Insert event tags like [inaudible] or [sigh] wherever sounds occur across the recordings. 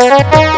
Thank you.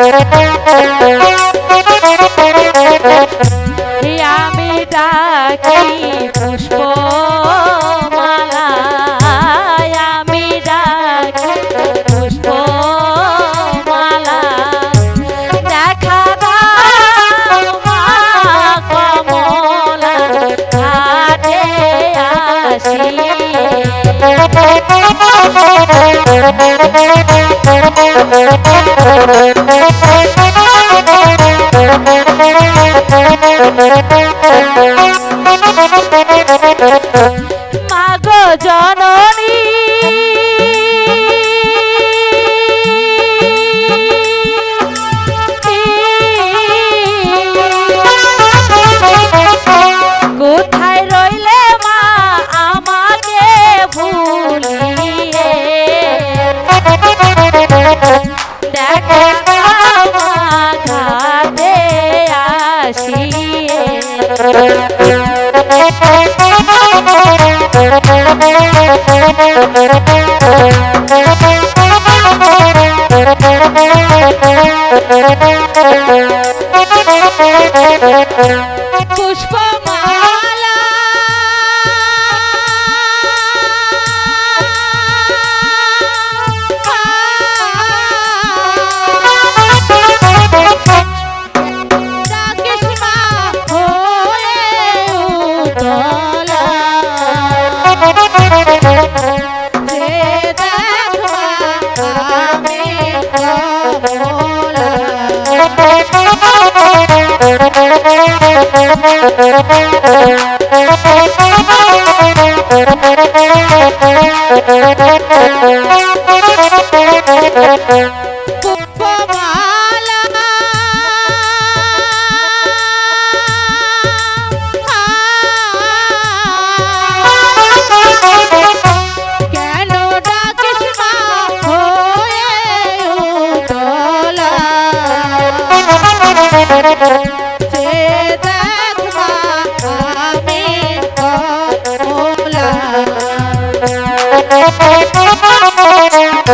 Thank you. Thank you. Thank you. Thank you.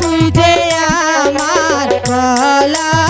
তুই যে আমার কলা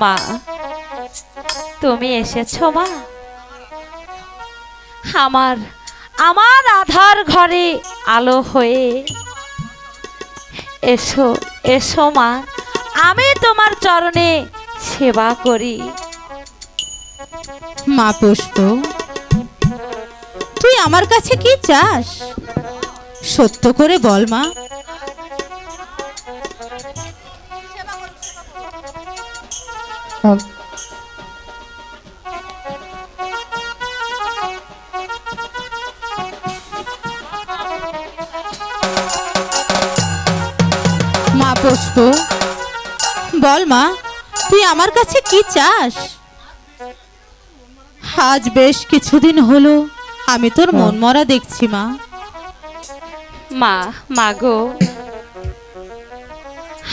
মা। তুমি এসেছ মা। আমার আমার আধার ঘরে আলো হয়ে। এসো এসো মা। আমি তোমার চরণে সেবা করি। মা পুষ্প, তুই আমার কাছে কি চাস? সত্য করে বল মা। মা পুষ্প বল মা তুই আমার কাছে কি চাস? আজ বেশ কিছুদিন হলো আমি তোর মন মরা দেখছি মা। মা মাগো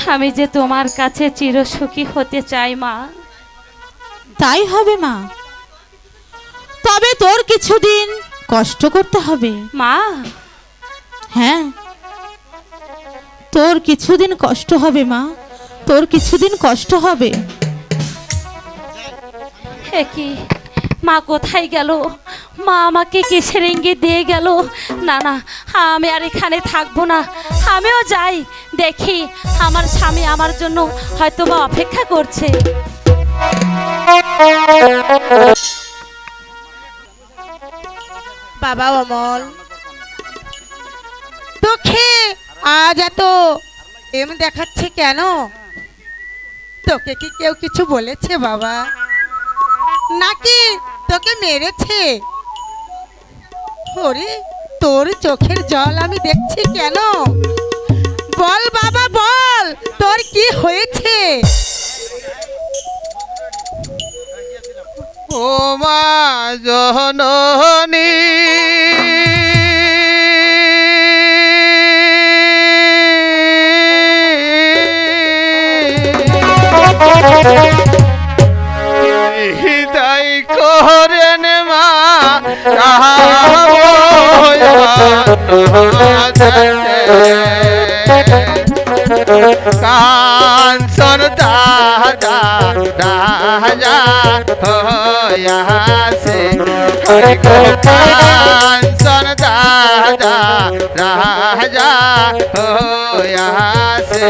আমি যে তোমার কাছে চিরসুখী হতে চাই মা তাই হবে মা। তবে তোর কিছুদিন কষ্ট করতে হবে। মা। হ্যাঁ। তোর কিছুদিন কষ্ট হবে মা। তোর কিছুদিন কষ্ট হবে। কি? মা কোথায় গেল? মা আমাকে কিসের ইঙ্গিত দিয়ে গেল? না না আমি আর এখানে থাকব না। আমিও যাই দেখি আমার স্বামী আমার জন্য হয়তো বা অপেক্ষা করছে। বাবা অমল, তোকে আজ এত এম দেখাচ্ছে কেন? তোকে কি কেউ কিছু বলেছে বাবা? নাকি তোকে মেরেছে? ওরে, তোর চোখের জল আমি দেখছি কেন? বল বাবা, বল, তোর কি হয়েছে? ও মা জননী। হৃদয় করেন মা কাঞ্চন দাদা রাজা হয়াছে কাঞ্চন দাদা রাজা হয়াছে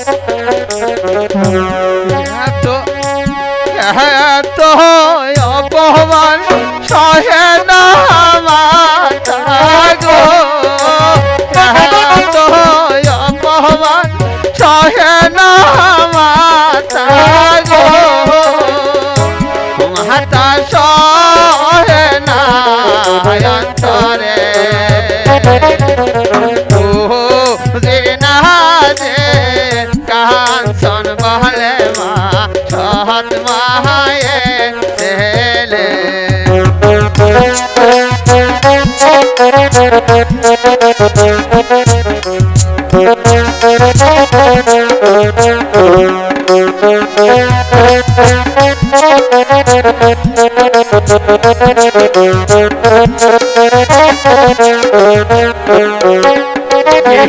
[laughs] এত এত অপমান সহে না গো এত অপমান সহে না গো অন্তরে মায়ে ছেলে।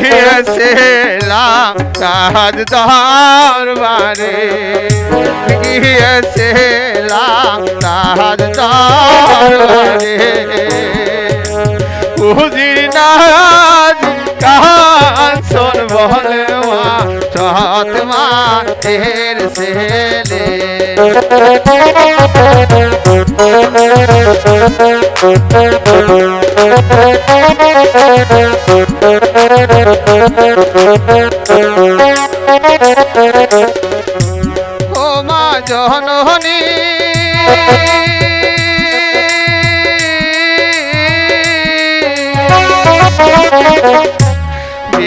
গিয়েছিলাম কাজ দরবারে গিয়েছিলাম কাজ দরবারে উজির নাজ কাঞ্চন বলে মা সৎ মা এর ছেলে ও মা জননী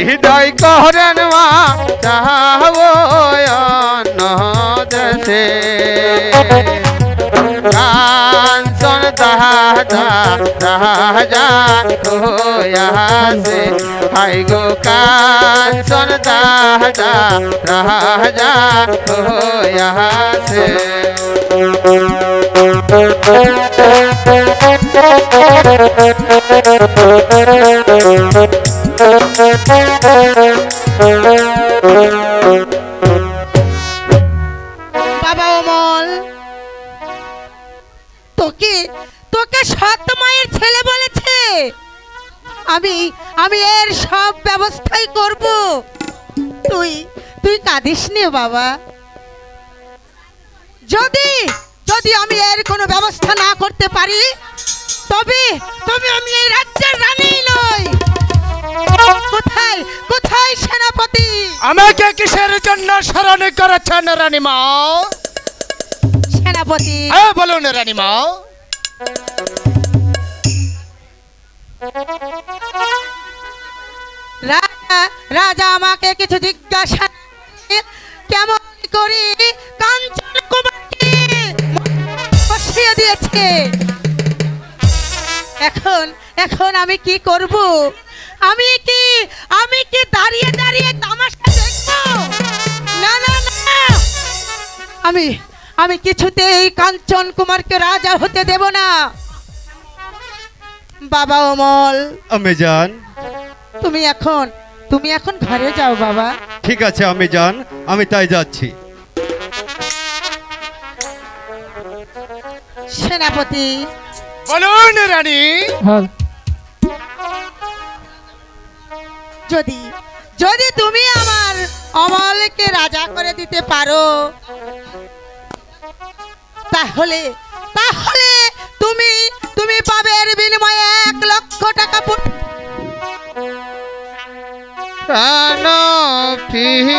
হৃদয় করেন মা চাহব দেশে দাদা রাজা হইয়াছে হাই গো কাঞ্চন দাদা রাজা হইয়াছে বাবা অমল। তোকে তোকে সৎ মায়ের ছেলে বলেছে। আমি আমি এর সব ব্যবস্থাই করব। তুই তুই কাঁদিস নে বাবা। যদি যদি আমি এর কোনো ব্যবস্থা না করতে পারি তবে তবে আমি এই রাজ্যের রানী নই। কোথায় কোথায় সেনাপতি? আমাকে কিসের জন্য স্মরণ করেছেন রানীমা? সেনাপতি। হ্যাঁ বলুন রানীমা। রাজা আমাকে কিছু জিজ্ঞাসা কেমন করি কাঞ্চন দিয়েছে? এখন এখন আমি কি করব? আমি কি আমি কি দাঁড়িয়ে দাঁড়িয়ে তামাশা দেখব? না না না। আমি আমি কিছুতেই কাঞ্চন কুমারকে রাজা হতে দেব না। বাবা অমল। আমি যান তুমি এখন তুমি এখন ঘরে যাও বাবা। ঠিক আছে আমি যান আমি তাই যাচ্ছি। সেনাপতি। বলুন রানী। যদি যদি তুমি আমার অমলকে রাজা করে দিতে পারো তাহলে তাহলে তুমি তুমি পাবে এর বিনিময়ে এক লক্ষ টাকা পুরস্কার। প্রাণ ওহ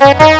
Música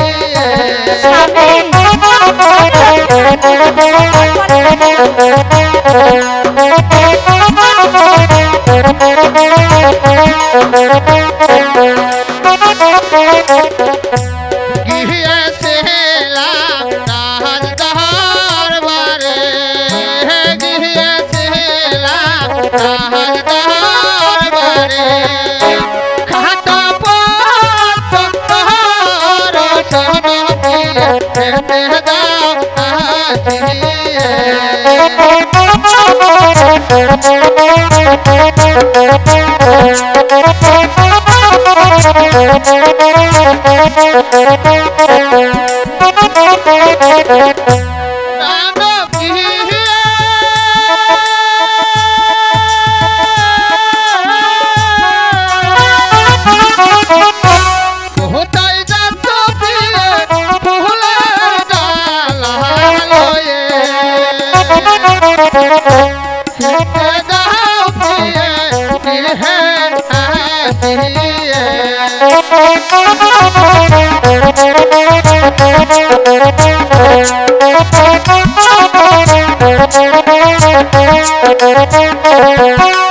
Thank you. Thank you. Thank you.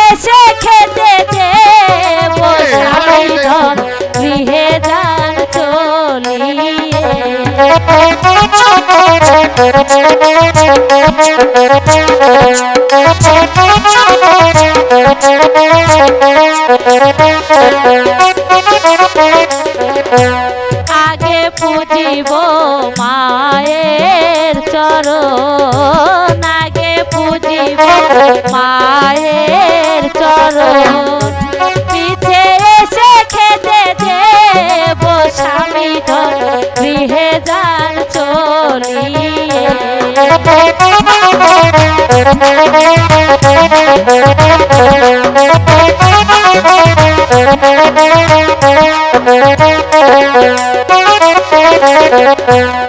এসে খেতে বসাইধন গৃহে যান আগে পুজিব মায়ের চরণ আগে পুজিব মা যার চলিয়ে Thank you.